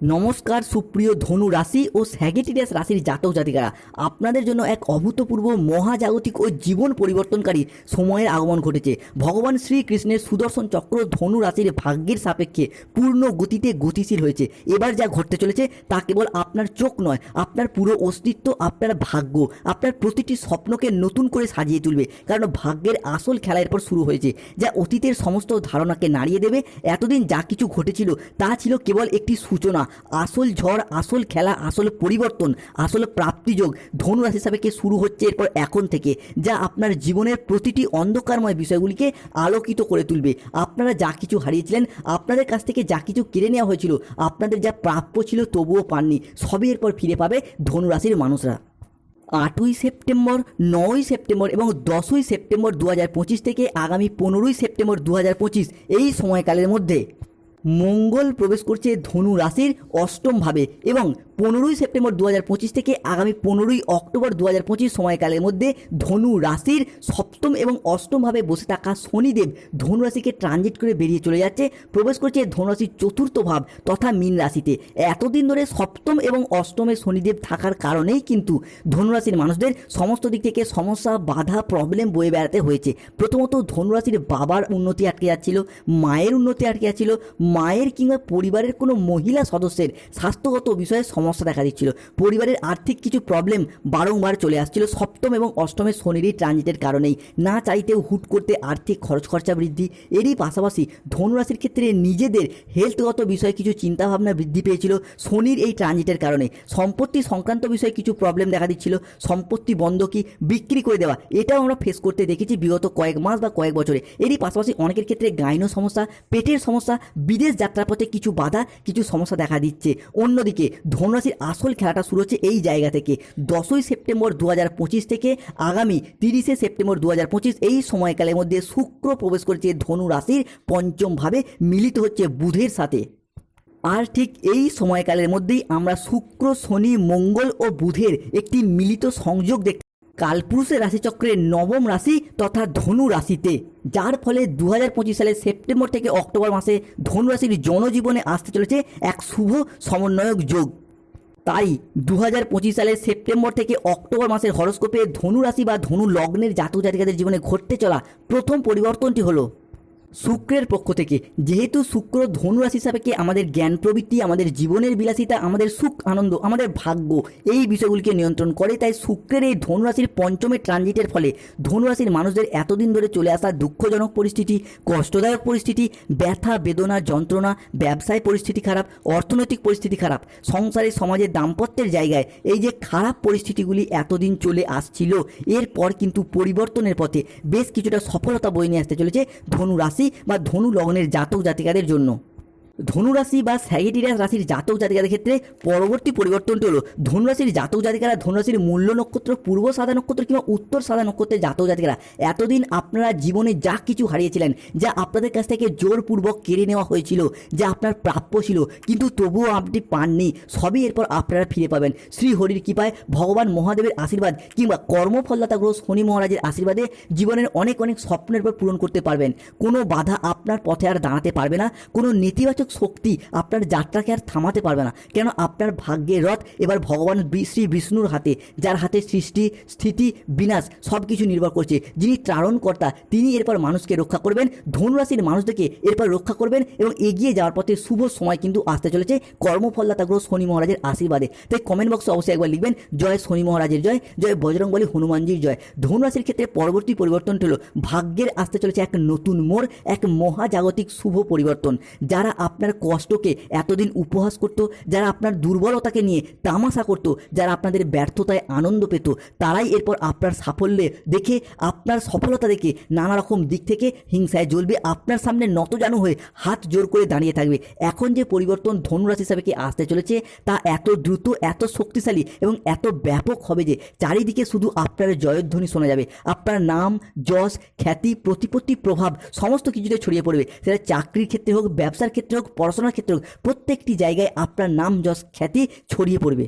নমস্কার, সুপ্রিয় ধনু রাশি ও স্যাগেটিরিয়াস রাশির জাতক জাতিকারা। আপনাদের জন্য এক অভূতপূর্ব মহাজাগতিক ও জীবন পরিবর্তনকারী সময়ের আগমন ঘটেছে। ভগবান শ্রীকৃষ্ণের সুদর্শন চক্র ধনু রাশির ভাগ্যের সাপেক্ষে পূর্ণ গতিতে গতিশীল হয়েছে। এবার যা ঘটতে চলেছে তা কেবল আপনার চোখ নয়, আপনার পুরো অস্তিত্ব, আপনার ভাগ্য, আপনার প্রতিটি স্বপ্নকে নতুন করে সাজিয়ে তুলবে। কারণ ভাগ্যের আসল খেলা এরপর শুরু হয়েছে, যা অতীতের সমস্ত ধারণাকে নাড়িয়ে দেবে। এতদিন যা কিছু ঘটেছিল তা ছিল কেবল একটি সূচনা আসল ঝড়, আসল খেলা, আসল পরিবর্তন, আসল প্রাপ্তিযোগ ধনু রাশি সাপেক্ষে শুরু হচ্ছে এরপর এখন থেকে, যা আপনার জীবনের প্রতিটি অন্ধকারময় বিষয়গুলিকে আলোকিত করে তুলবে। আপনারা যা কিছু হারিয়েছিলেন, আপনাদের কাছ থেকে যা কিছু কেড়ে নেওয়া হয়েছিল, আপনাদের যা প্রাপ্য ছিল তবুও পাননি। সবই এরপর ফিরে পাবে ধনুরাশির মানুষরা। আটই সেপ্টেম্বর, নয়ই সেপ্টেম্বর এবং দশই সেপ্টেম্বর দু হাজার পঁচিশ থেকে আগামী পনেরোই সেপ্টেম্বর দু হাজার পঁচিশ, এই সময়কালের মধ্যে। মঙ্গল প্রবেশ করছে ধনু রাশির অষ্টমভাবে এবং পনেরোই সেপ্টেম্বর দু হাজার পঁচিশ থেকে আগামী পনেরোই অক্টোবর দু হাজার পঁচিশ সময়কালের মধ্যে ধনু রাশির সপ্তম এবং অষ্টমভাবে বসে থাকা শনিদেব ধনু রাশিকে ট্রানজিট করে বেরিয়ে চলে যাচ্ছে। প্রবেশ করছে ধনু রাশির চতুর্থ ভাব তথা মীন রাশিতে। এতদিন ধরে সপ্তম এবং অষ্টমে শনিদেব থাকার কারণেই কিন্তু ধনুরাশির মানুষদের সমস্ত দিক থেকে সমস্যা, বাধা প্রবলেম বয়ে বেড়াতে হয়েছে। প্রথমত ধনুরাশির বাবার উন্নতি আটকে যাচ্ছিল, মায়ের উন্নতি আটকে যাচ্ছিল। মায়ের কিংবা পরিবারের কোনো মহিলা সদস্যের স্বাস্থ্যগত বিষয়ে সমস্যা দেখা দিচ্ছিল। পরিবারের আর্থিক কিছু প্রবলেম বারংবার চলে আসছিল। সপ্তম এবং অষ্টমের শনিরই ট্রানজিটের কারণেই। না চাইতেও হুট করতে আর্থিক খরচ খরচা বৃদ্ধি। এরই পাশাপাশি ধনুরাশির ক্ষেত্রে নিজেদের হেলথগত বিষয়ে কিছু চিন্তাভাবনা বৃদ্ধি পেয়েছিল শনির এই ট্রানজিটের কারণে। সম্পত্তি সংক্রান্ত বিষয়ে কিছু প্রবলেম দেখা দিচ্ছিল। সম্পত্তি বন্ধকি বিক্রি করে দেওয়া, এটাও আমরা ফেস করতে দেখেছি বিগত কয়েক মাস বা কয়েক বছরে। এরই পাশাপাশি অনেকের ক্ষেত্রে গাইন সমস্যা, পেটের সমস্যা, বিদেশ যাত্রাপথে কিছু বাধা, কিছু সমস্যা দেখা দিচ্ছে। অন্যদিকে ধনুরাশির আসল খেলাটা শুরু হচ্ছে এই জায়গা থেকে। দশই সেপ্টেম্বর দু হাজার পঁচিশ থেকে আগামী তিরিশে সেপ্টেম্বর দু হাজার পঁচিশ এই সময়কালের মধ্যে শুক্র প্রবেশ করেছে ধনু রাশির পঞ্চমভাবে মিলিত হচ্ছে বুধের সাথে। আর ঠিক এই সময়কালের মধ্যেই আমরা শুক্র, শনি, মঙ্গল ও বুধের একটি মিলিত সংযোগ দেখতে কালপুরুষের রাশিচক্রের নবম রাশি তথা ধনু রাশিতে। যার ফলে দু হাজার পঁচিশ সালের সেপ্টেম্বর থেকে অক্টোবর মাসে ধনু রাশির জনজীবনে আসতে চলেছে এক শুভ সমন্বয়ক যোগ। তাই দু হাজার পঁচিশ সালের সেপ্টেম্বর থেকে অক্টোবর মাসের হরস্কোপে ধনু রাশি বা ধনু লগ্নের জাতক জাতিকাদের জীবনে ঘটতে চলা প্রথম পরিবর্তনটি হলো শুক্রের পক্ষ থেকে। যেহেতু শুক্র ধনু রাশি সাপেক্ষে আমাদের জ্ঞান প্রবৃত্তি, আমাদের জীবনের বিলাসিতা, আমাদের সুখ, আনন্দ, আমাদের ভাগ্য, এই বিষয়গুলিকে নিয়ন্ত্রণ করে, তাই শুক্রের এই ধনু রাশির পঞ্চমে ট্রানজিটের ফলে ধনু রাশির মানুষদের এতদিন ধরে চলে আসা দুঃখজনক পরিস্থিতি, কষ্টদায়ক পরিস্থিতি, ব্যথা, বেদনা, যন্ত্রণা, ব্যবসায় পরিস্থিতি খারাপ, অর্থনৈতিক পরিস্থিতি খারাপ, সংসারে সমাজের দাম্পত্যের জায়গায় এই যে খারাপ পরিস্থিতিগুলি এতদিন চলে আসছিল, এরপর কিন্তু পরিবর্তনের পথে বেশ কিছুটা সফলতা বয়ে নিয়ে আসতে চলেছে ধনু রাশি বা ধনু লগ্নের জাতক জাতিকাদের জন্য। ধনুরাশি বা স্যাগেটিরিয়াস রাশির জাতক জাতিকাদের ক্ষেত্রে পরবর্তী পরিবর্তনটি হলো, ধনুরাশির জাতক জাতিকারা ধনুরাশির মূল্য নক্ষত্র, পূর্ব সাদা নক্ষত্র কিংবা উত্তর সাদা নক্ষত্রের জাতক জাতিকারা, এতদিন আপনারা জীবনে যা কিছু হারিয়েছিলেন, যা আপনাদের কাছ থেকে জোরপূর্বক কেড়ে নেওয়া হয়েছিল, যা আপনার প্রাপ্য ছিল, কিন্তু তবুও আপনি পাননি, সবই এরপর আপনারা ফিরে পাবেন। শ্রী হরির কৃপায় ভগবান মহাদেবের আশীর্বাদ কিংবা কর্মফলদাতা গ্রহ শনি মহারাজের আশীর্বাদে জীবনের অনেক অনেক স্বপ্নের পর পূরণ করতে পারবেন। কোনো বাধা আপনার পথে আর দাঁড়াতে পারবে না, কোনো নেতিবাচক শক্তি আপনার যাত্রাকে আর থামাতে পারবে না। কেন? আপনার ভাগ্যের রথ এবার ভগবান শ্রী বিষ্ণুর হাতে, যার হাতে সৃষ্টি, স্থিতি, বিনাশ সব কিছু নির্ভর করছে। যিনি ত্রাণকর্তা, তিনি এরপর মানুষকে রক্ষা করবেন। ধনুরাশির মানুষদেরকে এরপর রক্ষা করবেন এবং এগিয়ে যাওয়ার পথে শুভ সময় কিন্তু আসতে চলেছে। কর্মফলদাতা গ্রহ শনি মহারাজের আশীর্বাদে। তাই কমেন্ট বক্সে অবশ্যই একবার লিখবেন, জয় শনি মহারাজের জয় জয় বজরংবলী হনুমানজির জয়। ধনুরাশির ক্ষেত্রে পরবর্তী পরিবর্তনটি হলো, ভাগ্যের আসতে চলেছে এক নতুন মোড়, এক মহাজাগতিক শুভ পরিবর্তন। যারা আপনার কষ্টকে এতদিন উপহাস করত, যারা আপনার দুর্বলতাকে নিয়ে তামাশা করত, যারা আপনাদের ব্যর্থতায় আনন্দ পেত, তারাই এরপর আপনার সাফল্যে দেখে, আপনার সফলতা দেখে নানা রকম দিক থেকে হিংসায় জ্বলবে, আপনার সামনে নতজানু হয়ে হাত জোর করে দাঁড়িয়ে থাকবে। এখন যে পরিবর্তন ধনুরাশি হিসাবে কি আসতে চলেছে, তা এত দ্রুত, এত শক্তিশালী এবং এত ব্যাপক হবে যে চারিদিকে শুধু আপনার জয়ধ্বনি শোনা যাবে। আপনার নাম, যশ, খ্যাতি, প্রতিপত্তি, প্রভাব, সমস্ত কিছুতে ছড়িয়ে পড়বে। সেটা চাকরির ক্ষেত্রে হোক, ব্যবসার ক্ষেত্রে হোক পড়াশোনার ক্ষেত্রে হোক প্রত্যেকটি জায়গায় আপনার নাম যশ খ্যাতি ছড়িয়ে পড়বে।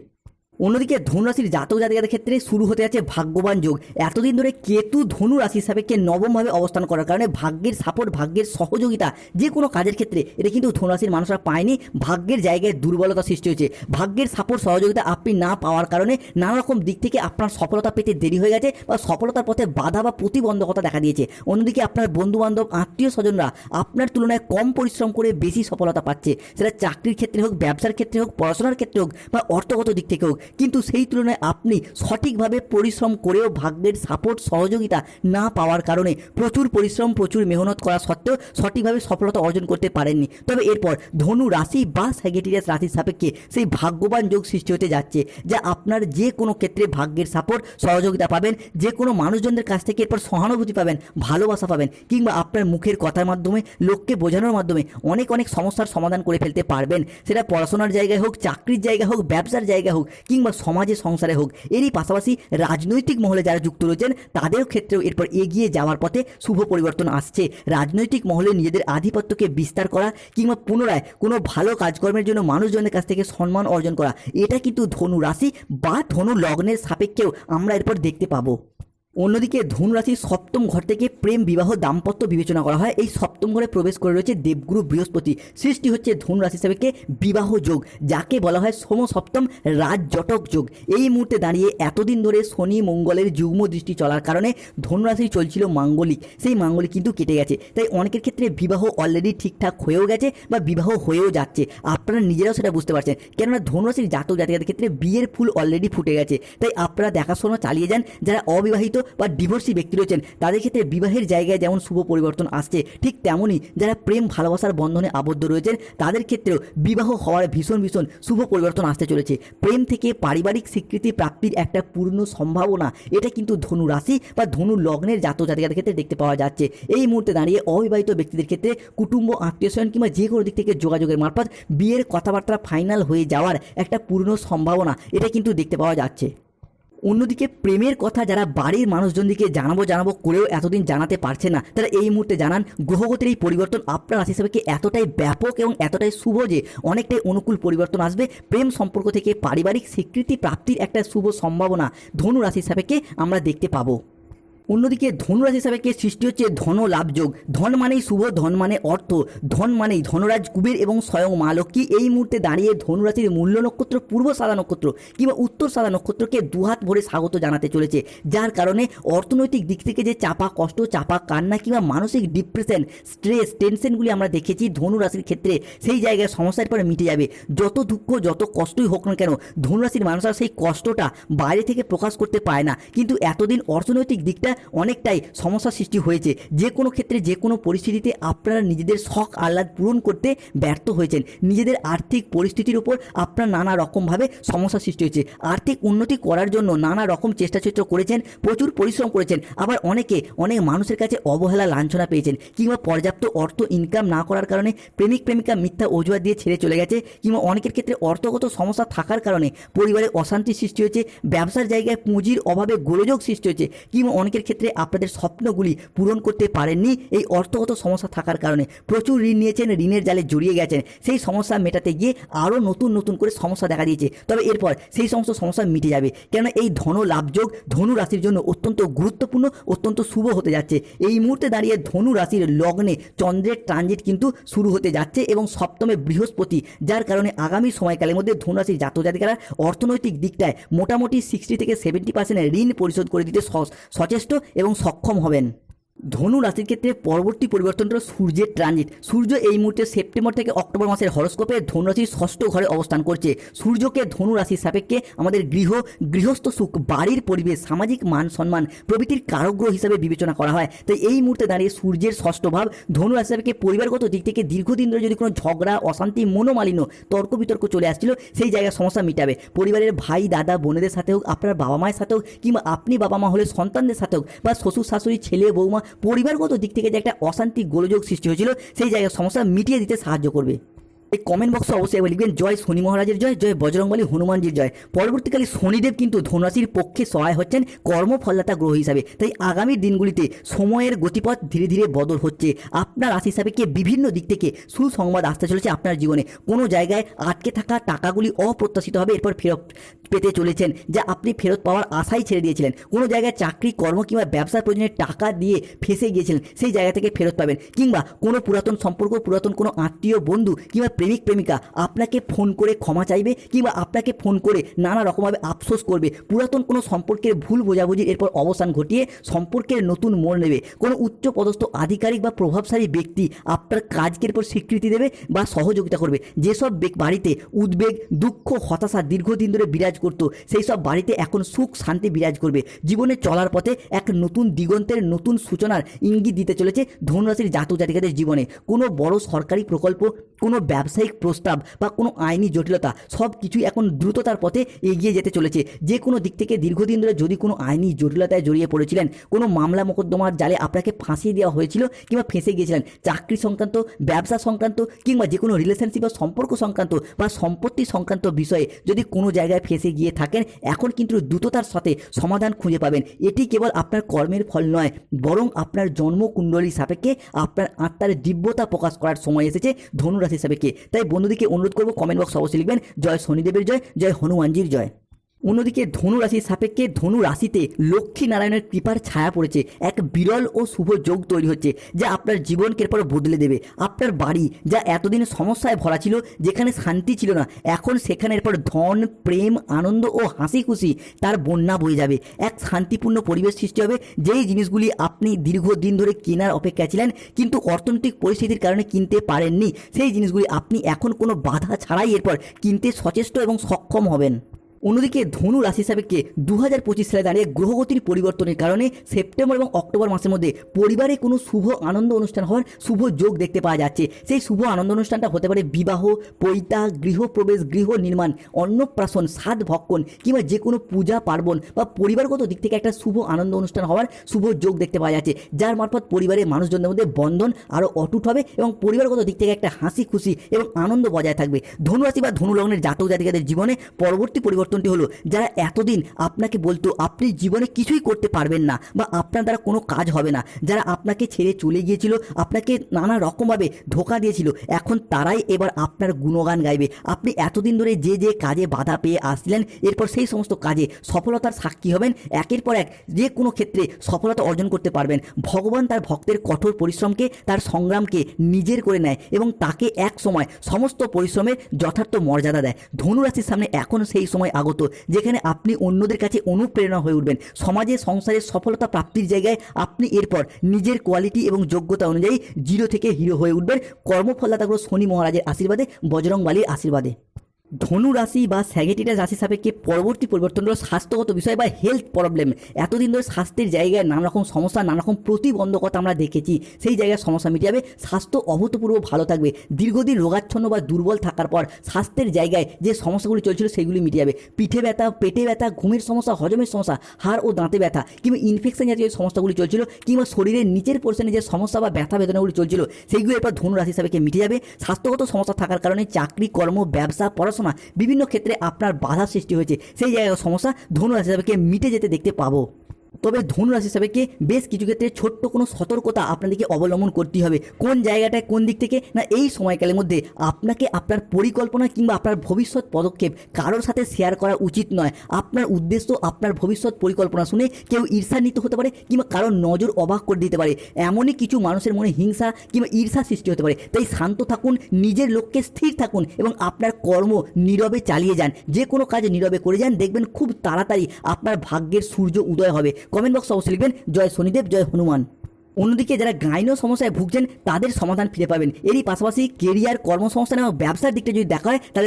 অন্যদিকে ধনুরাশির জাতক জাতিকাদের ক্ষেত্রে শুরু হতে যাচ্ছে ভাগ্যবান যোগ। এতদিন ধরে কেতু ধনু রাশির সাপেক্ষে নবমভাবে অবস্থান করার কারণে ভাগ্যের সাপোর্ট ভাগ্যের সহযোগিতা যে কোনো কাজের ক্ষেত্রে এটা কিন্তু ধনুরাশির মানুষরা পায়নি। ভাগ্যের জায়গায় দুর্বলতা সৃষ্টি হয়েছে। ভাগ্যের সাপোর্ট সহযোগিতা আপনি না পাওয়ার কারণে নানা রকম দিক থেকে আপনার সফলতা পেতে দেরি হয়ে গেছে বা সফলতার পথে বাধা বা প্রতিবন্ধকতা দেখা দিয়েছে। অন্যদিকে আপনার বন্ধু বান্ধব আত্মীয় স্বজনরা আপনার তুলনায় কম পরিশ্রম করে বেশি সফলতা পাচ্ছে। সেটা চাকরির ক্ষেত্রে হোক, ব্যবসার ক্ষেত্রে হোক, পড়াশোনার ক্ষেত্রে হোক বা অর্থগত দিক থেকে হোক কিন্তু সেই তুলনায় আপনি সঠিকভাবে পরিশ্রম করেও ভাগ্যের সাপোর্ট সহযোগিতা না পাওয়ার কারণে প্রচুর পরিশ্রম, প্রচুর মেহনত করা সত্ত্বেও সঠিকভাবে সফলতা অর্জন করতে পারেননি। তবে এরপর ধনু রাশি বা স্যাগেটিরিয়াস রাশির সাপেক্ষে সেই ভাগ্যবান যোগ সৃষ্টি হতে যাচ্ছে, যা আপনার যে কোনো ক্ষেত্রে ভাগ্যের সাপোর্ট সহযোগিতা পাবেন, যে কোনো মানুষজনদের কাছ থেকে এরপর সহানুভূতি পাবেন, ভালোবাসা পাবেন, কিংবা আপনার মুখের কথার মাধ্যমে, লোককে বোঝানোর মাধ্যমে অনেক অনেক সমস্যার সমাধান করে ফেলতে পারবেন। সেটা পড়াশোনার জায়গায় হোক, চাকরির জায়গা হোক, ব্যবসার জায়গা হোক, কিংবা সমাজে, সংসারে হোক, এরই পাশাপাশি রাজনৈতিক মহলে যারা যুক্ত রয়েছেন, তাদের ক্ষেত্রেও এরপর এগিয়ে যাওয়ার পথে শুভ পরিবর্তন আসছে। রাজনৈতিক মহলে নিজেদের আধিপত্যকে বিস্তার করা কিংবা পুনরায় কোনো ভালো কাজকর্মের জন্য মানুষজনের কাছ থেকে সম্মান অর্জন করা, এটা কিন্তু ধনু রাশি বা ধনু লগ্নের সাপেক্ষেও আমরা এরপর দেখতে পাবো। অন্যদিকে ধনুরাশির সপ্তম ঘর থেকে প্রেম, বিবাহ, দাম্পত্য বিবেচনা করা হয়। এই সপ্তম ঘরে প্রবেশ করে রয়েছে দেবগুরু বৃহস্পতি। সৃষ্টি হচ্ছে ধনুরাশি হিসাবে বিবাহ যোগ, যাকে বলা হয় সোম সপ্তম রাজজটক যোগ। এই মুহূর্তে দাঁড়িয়ে এতদিন ধরে শনি মঙ্গলের যুগ্ম দৃষ্টি চলার কারণে ধনুরাশি চলছিল মাঙ্গলিক। সেই মাঙ্গলিক কিন্তু কেটে গেছে। তাই অনেকের ক্ষেত্রে বিবাহ অলরেডি ঠিকঠাক হয়েও গেছে বা বিবাহ হয়েও যাচ্ছে। আপনারা নিজেরাও সেটা বুঝতে পারছেন। কেননা ধনুরাশির জাতক জাতিকাদের ক্ষেত্রে বিয়ের ফুল অলরেডি ফুটে গেছে। তাই আপনারা দেখাশোনা চালিয়ে যান। যারা অবিবাহিত বা ডিভোর্সি ব্যক্তি রয়েছেন, তাদের ক্ষেত্রে বিবাহের জায়গায় যেমন শুভ পরিবর্তন আসছে, ঠিক তেমনই যারা প্রেম, ভালোবাসার বন্ধনে আবদ্ধ রয়েছেন, তাদের ক্ষেত্রেও বিবাহ হওয়ার ভীষণ ভীষণ শুভ পরিবর্তন আসতে চলেছে। প্রেম থেকে পারিবারিক স্বীকৃতি প্রাপ্তির একটা পূর্ণ সম্ভাবনা, এটা কিন্তু ধনু রাশি বা ধনু লগ্নের জাতক জাতিকাদের ক্ষেত্রে দেখতে পাওয়া যাচ্ছে। এই মুহূর্তে দাঁড়িয়ে অবিবাহিত ব্যক্তিদের ক্ষেত্রে কুটুম্ব আত্মীয় স্বজন কিংবা যে কোনো দিক থেকে যোগাযোগের মারফত বিয়ের কথাবার্তা ফাইনাল হয়ে যাওয়ার একটা পূর্ণ সম্ভাবনা, এটা কিন্তু দেখতে পাওয়া যাচ্ছে। অন্যদিকে প্রেমের কথা যারা বাড়ির মানুষজনদিকে জানাব জানাব করেও এতদিন জানাতে পারছে না, তারা এই মুহূর্তে জানান, গ্রহগতির এই পরিবর্তন আপনার রাশি হিসাবে এতটাই ব্যাপক এবং এতটাই শুভ যে অনেকটাই অনুকূল পরিবর্তন আসবে? প্রেম সম্পর্ক থেকে পারিবারিক স্বীকৃতি প্রাপ্তির একটা শুভ সম্ভাবনা ধনু রাশি হিসাবে আমরা দেখতে পাবো? অন্যদিকে ধনুরাশি হিসাবে কে সৃষ্টি হচ্ছে? ধন লাভযোগ। ধন মানেই শুভ, ধন মানে অর্থ। ধন মানেই ধনরাজ, কুবের এবং স্বয়ং মা লক্ষ্মী। এই মুহূর্তে দাঁড়িয়ে ধনুরাশির মূল্য নক্ষত্র, পূর্ব সাদা নক্ষত্র কিংবা উত্তর সাদা নক্ষত্রকে দুহাত ভরে স্বাগত জানাতে চলেছে। যার কারণে অর্থনৈতিক দিক থেকে যে চাপা কষ্ট, চাপা কান্না কিংবা মানসিক ডিপ্রেশন, স্ট্রেস, টেনশনগুলি আমরা দেখেছি ধনুরাশির ক্ষেত্রে, সেই জায়গায় সমস্যার পরে মিটে যাবে। যত দুঃখ, যত কষ্টই হোক না কেন, ধনুরাশির মানুষরা সেই কষ্টটা বাইরে থেকে প্রকাশ করতে পায় না। কিন্তু এতদিন অর্থনৈতিক দিকটা অনেকটাই সমস্যা সৃষ্টি হয়েছে। যে কোনো ক্ষেত্রে যে কোনো পরিস্থিতিতে আপনারা নিজেদের শখ আহ্লাদ পূরণ করতে ব্যর্থ হয়েছেন। নিজেদের আর্থিক পরিস্থিতির উপর আপনার নানা রকমভাবে সমস্যা সৃষ্টি হয়েছে। আর্থিক উন্নতি করার জন্য নানা রকম চেষ্টা চেষ্টা করেছেন, প্রচুর পরিশ্রম করেছেন। আবার অনেকে, অনেক মানুষের কাছে অবহেলা, লাঞ্ছনা পেয়েছেন কিংবা পর্যাপ্ত অর্থ ইনকাম না করার কারণে প্রেমিক, প্রেমিকা মিথ্যা অজুহাত দিয়ে ছেড়ে চলে গেছে কিংবা অনেকের ক্ষেত্রে অর্থগত সমস্যা থাকার কারণে পরিবারে অশান্তি সৃষ্টি হয়েছে, ব্যবসার জায়গায় পুঁজির অভাবে গোলযোগ সৃষ্টি হয়েছে কিংবা অনেকের ক্ষেত্রে আপনাদের স্বপ্নগুলি পূরণ করতে পারেননি। এই অর্থগত সমস্যা থাকার কারণে প্রচুর ঋণ নিয়েছেন, ঋণের জালে জড়িয়ে গেছেন। সেই সমস্যা মেটাতে গিয়ে আরও নতুন নতুন করে সমস্যা দেখা দিয়েছে। তবে এরপর সেই সমস্ত সমস্যা মিটে যাবে। কেননা এই ধন লাভযোগ ধনু রাশির জন্য অত্যন্ত গুরুত্বপূর্ণ, অত্যন্ত শুভ হতে যাচ্ছে। এই মুহূর্তে দাঁড়িয়ে ধনু রাশির লগ্নে চন্দ্রের ট্রানজিট কিন্তু শুরু হতে যাচ্ছে এবং সপ্তমে বৃহস্পতি, যার কারণে আগামী সময়কালের মধ্যে ধনু রাশির জাতক জাতিকারা অর্থনৈতিক দিকটায় মোটামুটি সিক্সটি থেকে সেভেন্টি পার্সেন্ট ঋণ পরিশোধ করে দিতে সচেষ্ট। এবং সক্ষম হবেন। ধনু রাশির ক্ষেত্রে পরবর্তী পরিবর্তনটা হলো সূর্যের ট্রানজিট সূর্য এই মুহূর্তে সেপ্টেম্বর থেকে অক্টোবর মাসের হরস্কোপে ধনু রাশির ষষ্ঠ ঘরে অবস্থান করছে। সূর্যকে ধনু রাশির সাপেক্ষে আমাদের গৃহ, গৃহস্থ সুখ, বাড়ির পরিবেশ, সামাজিক মান সম্মান, প্রভৃতির কারগ্রহ হিসাবে বিবেচনা করা হয়। তাই এই মুহূর্তে দাঁড়িয়ে সূর্যের ষষ্ঠ ভাব ধনু রাশি সাপেক্ষে পরিবারগত দিক থেকে দীর্ঘদিন ধরে যদি কোনো ঝগড়া, অশান্তি, মনোমালিন্য, তর্ক বিতর্ক চলে আসছিল, সেই জায়গায় সমস্যা মিটাবে। পরিবারের ভাই, দাদা, বোনেদের সাথে হোক, আপনার বাবা মায়ের সাথে হোক, কিংবা আপনি বাবা মা হলে সন্তানদের সাথে হোক, বা শ্বশুর, শাশুড়ি, ছেলে, বৌমা পরিবারগত দিক থেকে যে একটা অশান্তি গোলযোগ সৃষ্টি হয়েছিল, সেই জায়গায় সমস্যা মিটিয়ে দিতে সাহায্য করবে। এই কমেন্ট বক্সে অবশ্যই একবার লিখবেন, জয় শনি মহারাজের জয় জয় বজরংবলী হনুমানজির জয়। পরবর্তীকালে শনিদেব কিন্তু ধনুরাশির পক্ষে সহায় হচ্ছেন কর্মফলদাতা গ্রহ হিসাবে। তাই আগামী দিনগুলিতে সময়ের গতিপথ ধীরে ধীরে বদল হচ্ছে। আপনার রাশি হিসাবে কে বিভিন্ন দিক থেকে সুসংবাদ আসতে চলেছে আপনার জীবনে? কোনো জায়গায় আটকে থাকা টাকাগুলি অপ্রত্যাশিত হবে, এরপর ফেরত পেতে চলেছেন, যা আপনি ফেরত পাওয়ার আশাই ছেড়ে দিয়েছিলেন। কোনো জায়গায় চাকরি, কর্ম কিংবা ব্যবসার প্রয়োজনে টাকা দিয়ে ফেসে গিয়েছিলেন, সেই জায়গা থেকে ফেরত পাবেন। কিংবা কোনো পুরাতন সম্পর্ক, পুরাতন কোনো আত্মীয়, বন্ধু কিংবা প্রেমিক, প্রেমিকা আপনাকে ফোন করে ক্ষমা চাইবে কিংবা আপনাকে ফোন করে নানা রকমভাবে আফসোস করবে। পুরাতন কোনো সম্পর্কের ভুল বোঝাবুঝির এরপর অবসান ঘটিয়ে সম্পর্কের নতুন মোড় নেবে। কোনো উচ্চ পদস্থ আধিকারিক বা প্রভাবশালী ব্যক্তি আপনার কাজকে এরপর স্বীকৃতি দেবে বা সহযোগিতা করবে। যেসব বাড়িতে উদ্বেগ, দুঃখ, হতাশা দীর্ঘদিন ধরে বিরাজ করতো। সেই সব বাড়িতে এখন সুখ, শান্তি বিরাজ করবে। জীবনে চলার পথে এক নতুন দিগন্তের নতুন সূচনার ইঙ্গিত দিতে চলেছে ধনুরাশির জাতক জাতিকাদের জীবনে। কোনো বড় সরকারি প্রকল্প, কোনো ব্যবসায়িক প্রস্তাব বা কোনো আইনি জটিলতা সব কিছুই এখন দ্রুততার পথে এগিয়ে যেতে চলেছে। যে কোনো দিক থেকে দীর্ঘদিন ধরে যদি কোনো আইনি জটিলতায় জড়িয়ে পড়েছিলেন, কোনো মামলা মোকদ্দমার জালে আপনাকে ফাঁসিয়ে দেওয়া হয়েছিল কিংবা ফেঁসে গিয়েছিলেন, চাকরি সংক্রান্ত, ব্যবসা সংক্রান্ত কিংবা যে কোনো রিলেশনশিপ বা সম্পর্ক সংক্রান্ত বা সম্পত্তি সংক্রান্ত বিষয়ে যদি কোনো জায়গায় ফেঁসে গিয়ে থাকেন, এখন কিন্তু দ্রুততার সাথে সমাধান খুঁজে পাবেন। এটি কেবল আপনার কর্মের ফল নয়, বরং আপনার জন্মকুণ্ডলী সাপেক্ষে আপনার আত্মার দিব্যতা প্রকাশ করার সময় এসেছে ধনুরাশি সাপেক্ষে। তাই বন্ধুদিকে অনুরোধ করব কমেন্ট বক্স অবশ্যই লিখবেন। জয় শনিদেবের জয় জয় হনুমানজির জয়। অন্যদিকে ধনু রাশির সাপেক্ষে ধনু রাশিতে লক্ষ্মী নারায়ণের কৃপার ছায়া পড়েছে। এক বিরল ও শুভ যোগ তৈরি হচ্ছে, যা আপনার জীবনকে এরপর বদলে দেবে। আপনার বাড়ি যা এতদিন সমস্যায় ভরা ছিল, যেখানে শান্তি ছিল না, এখন সেখানে এরপর ধন, প্রেম, আনন্দ ও হাসি খুশি তার বন্যা বয়ে যাবে। এক শান্তিপূর্ণ পরিবেশ সৃষ্টি হবে, যেই জিনিসগুলি আপনি দীর্ঘদিন ধরে কেনার অপেক্ষা ছিলেন, কিন্তু অর্থনৈতিক পরিস্থিতির কারণে কিনতে পারেননি, সেই জিনিসগুলি আপনি এখন কোনো বাধা ছাড়াই এরপর কিনতে সচেষ্ট এবং সক্ষম হবেন। অন্যদিকে ধনু রাশি সাপেক্ষে দু হাজার পঁচিশ সালে দাঁড়িয়ে গ্রহগতির পরিবর্তনের কারণে সেপ্টেম্বর এবং অক্টোবর মাসের মধ্যে পরিবারে কোনো শুভ আনন্দ অনুষ্ঠান হওয়ার শুভ যোগ দেখতে পাওয়া যাচ্ছে। সেই শুভ আনন্দ অনুষ্ঠানটা হতে পারে বিবাহ, পৈতা গৃহপ্রবেশ গৃহ নির্মাণ, অন্নপ্রাশন সাত ভক্ষণ কিংবা যে কোনো পূজা, পার্বণ বা পরিবারগত দিক থেকে একটা শুভ আনন্দ অনুষ্ঠান হওয়ার শুভ যোগ দেখতে পাওয়া যাচ্ছে। যার মারফত পরিবারের মানুষজনদের মধ্যে বন্ধন আরও অটুট হবে এবং পরিবারগত দিক থেকে একটা হাসি খুশি এবং আনন্দ বজায় থাকবে। ধনুরাশি বা ধনু লগ্নের জাতক জাতিকাদের জীবনে পরবর্তী পরিবর্তনটি হলো যারা এতদিন আপনাকে বলতো আপনি জীবনে কিছুই করতে পারবেন না বা আপনার দ্বারা কোনো কাজ হবে না, যারা আপনাকে ছেড়ে চলে গিয়েছিল, আপনাকে নানা রকমভাবে ধোকা দিয়েছিল, এখন তারাই এবার আপনার গুণগান গাইবে। আপনি এতদিন ধরে যে যে কাজে বাধা পেয়ে আসছিলেন, এরপর সেই সমস্ত কাজে সফলতার সাক্ষী হবেন, একের পর এক যে কোনো ক্ষেত্রে সফলতা অর্জন করতে পারবেন। ভগবান তার ভক্তের কঠোর পরিশ্রমকে, তার সংগ্রামকে নিজের করে নেয় এবং তাকে এক সময় সমস্ত পরিশ্রমের যথার্থ মর্যাদা দেয়। ধনুরাশির সামনে এখন সেই সময় আগত, যেখানে আপনি অন্যদের কাছে অনুপ্রেরণা হয়ে উঠবেন। সমাজে সংসারের সফলতা প্রাপ্তির জায়গায় আপনি এরপর নিজের কোয়ালিটি এবং যোগ্যতা অনুযায়ী জিরো থেকে হিরো হয়ে উঠবেন। কর্মফলদাতাগুলো শনি মহারাজের আশীর্বাদে বজরং বালির আশীর্বাদে। ধনু রাশি বা স্যাগেটিটা রাশি সাপেক্ষে পরবর্তী পরিবর্তন হলো স্বাস্থ্যগত বিষয় বা হেলথ প্রবলেম এতদিন ধরে স্বাস্থ্যের জায়গায় নানা রকম সমস্যা, নানা রকম প্রতিবন্ধকতা আমরা দেখেছি। সেই জায়গায় সমস্যা মিটে যাবে স্বাস্থ্য অভূতপূর্ব ভালো থাকবে। দীর্ঘদিন রোগাচ্ছন্ন বা দুর্বল থাকার পর স্বাস্থ্যের জায়গায় যে সমস্যাগুলি চলছিল সেগুলি মিটে যাবে পিঠে ব্যথা, পেটে ব্যথা, ঘুমের সমস্যা, হজমের সমস্যা, হাড় ও দাঁতে ব্যথা কিংবা ইনফেকশন জাতীয় সমস্যাগুলি চলছিল কিংবা শরীরের নিচের পোর্শনে যে সমস্যা বা ব্যথা বেদনাগুলি চলছিল সেইগুলো এরপর ধনু রাশি সাপেক্ষে মিটে যাবে। স্বাস্থ্যগত সমস্যা থাকার কারণে চাকরি, কর্ম, ব্যবসা, পড়াশোনা বিভিন্ন ক্ষেত্রে আপনার বাধা সৃষ্টি হয়েছে। সেই জায়গায় সমস্যা ধনু রাশি সাপেক্ষে মিটে যেতে দেখতে পাবো। তবে ধনু রাশি সাপেক্ষে বেশ কিছু ক্ষেত্রে ছোট্ট কোনো সতর্কতা আপনাদেরকে অবলম্বন করতে হবে। কোন জায়গাটায় কোন দিক থেকে? না, এই সময়কালের মধ্যে আপনাকে আপনার পরিকল্পনা কিংবা আপনার ভবিষ্যৎ পদক্ষেপ কারোর সাথে শেয়ার করা উচিত নয়। আপনার উদ্দেশ্য, আপনার ভবিষ্যৎ পরিকল্পনা শুনে কেউ ঈর্ষান্বিত হতে পারে কিংবা কারোর নজর অবাক করে দিতে পারে। এমনই কিছু মানুষের মনে হিংসা কিংবা ঈর্ষা সৃষ্টি হতে পারে। তাই শান্ত থাকুন, নিজের লক্ষ্যে স্থির থাকুন এবং আপনার কর্ম নীরবে চালিয়ে যান। যে কোনো কাজ নীরবে করে যান, দেখবেন খুব তাড়াতাড়ি আপনার ভাগ্যের সূর্য উদয় হবে। কমেন্ট বক্স অবশ্যই লিখবেন, জয় শনিদেব, জয় হনুমান। অন্যদিকে যারা গাইনো সমস্যায় ভুগছেন, তাদের সমাধান ফিরে পাবেন। এরই পাশাপাশি কেরিয়ার কর্মসংস্থান এবং ব্যবসার দিকটা যদি দেখা হয়, তাহলে